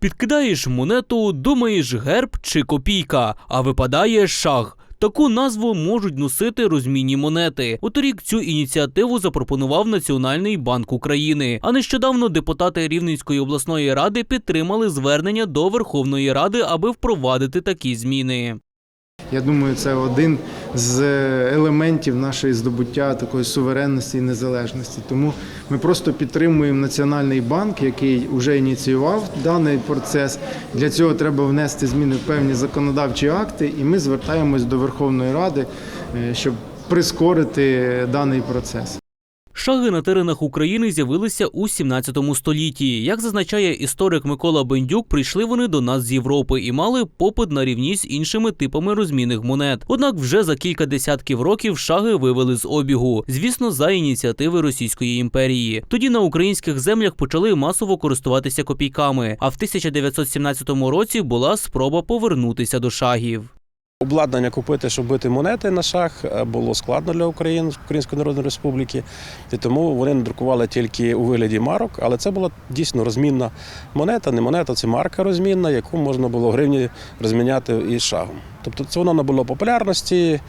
Підкидаєш монету, думаєш герб чи копійка, а випадає шах. Таку назву можуть носити розмінні монети. У торік цю ініціативу запропонував Національний банк України. А нещодавно депутати Рівненської обласної ради підтримали звернення до Верховної Ради, аби впровадити такі зміни. Я думаю, це один з елементів нашої здобуття такої суверенності і незалежності. Тому ми просто підтримуємо Національний банк, який вже ініціював даний процес. Для цього треба внести зміни в певні законодавчі акти, і ми звертаємось до Верховної Ради, е, щоб прискорити даний процес. Шаги на теренах України з'явилися у 17 столітті. Як зазначає історик Микола Бендюк, прийшли вони до нас з Європи і мали попит на рівні з іншими типами розмінних монет. Однак вже за кілька десятків років шаги вивели з обігу, звісно, за ініціативи Російської імперії. Тоді на українських землях почали масово користуватися копійками. А в 1917 році була спроба повернутися до шагів. Обладнання купити, щоб бити монети на шах, е, було складно для України, Української Народної Республіки, і тому вони надрукували тільки у вигляді марок, але це була дійсно розмінна монета, не монета, це марка розмінна, яку можна було гривні розміняти із шагом. Тобто це воно набуло популярності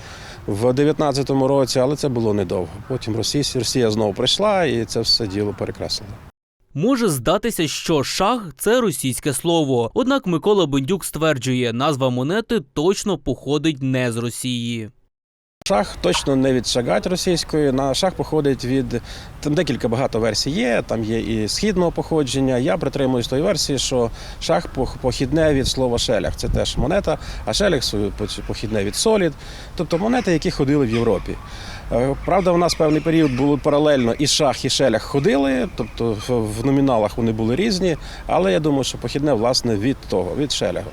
в 19-му році, але це було недовго. Потім Росія, Росія знову прийшла і це все діло перекреслило. Може здатися, що шах це російське слово. Однак Микола Бендюк стверджує, назва монети точно походить не з Росії. Шах точно не від шагать російської. На шах походить від там декілька багато версій є. Там є і східного походження. Я притримуюсь тої версії, що шах пох- похідне від слова шелях. Це теж монета, а шелях свою похідне від солід. Тобто монети, які ходили в Європі. Е, Правда, у нас певний період було паралельно і шах, і шелях ходили, тобто в номіналах вони були різні, але я думаю, що похідне власне від того, від шеляга.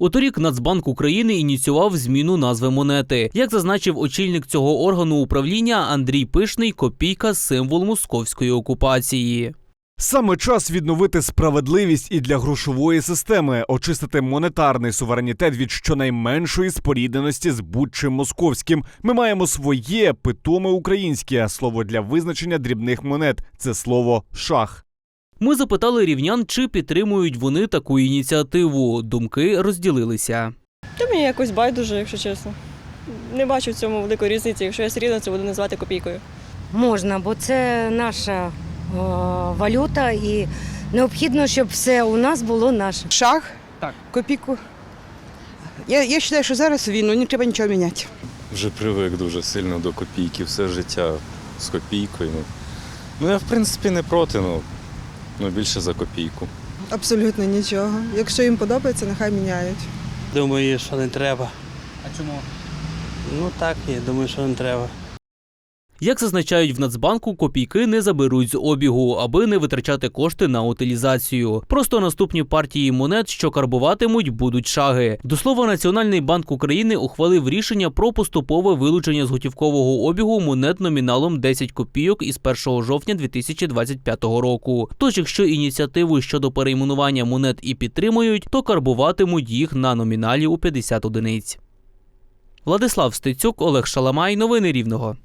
У торік Нацбанк України ініціював зміну назви монети. Як зазначив очільник цього органу управління Андрій Пишний, копійка символ московської окупації. Саме час відновити справедливість і для грошової системи, очистити монетарний суверенітет від щонайменшої спорідненості з будь-чим московським. Ми маємо своє питоме українське слово для визначення дрібних монет. Це слово шах. Ми запитали рівнян, чи підтримують вони таку ініціативу. Думки розділилися. Та мені якось байдуже, якщо чесно. Не бачу в цьому великої різниці. Якщо я серйозно, це буду називати копійкою. Можна, бо це наша е, валюта і необхідно, щоб все у нас було наше. Шах, Так. копійку. Я, я вважаю, що зараз війну не треба нічого міняти. Вже привик дуже сильно до копійки, все життя з копійкою. Ну, ну я в принципі не проти, ну, ну більше за копійку. Абсолютно нічого. Якщо їм подобається, нехай міняють. Думаю, що не треба. А чому? Ну так, я думаю, що не треба. Як зазначають в Нацбанку, копійки не заберуть з обігу, аби не витрачати кошти на утилізацію. Просто наступні партії монет, що карбуватимуть, будуть шаги. До слова, Національний банк України ухвалив рішення про поступове вилучення з готівкового обігу монет номіналом 10 копійок із 1 жовтня 2025 року. Тож, якщо ініціативу щодо перейменування монет і підтримують, то карбуватимуть їх на номіналі у 50 одиниць. Владислав Стецюк, Олег Шаламай. Новини Рівного.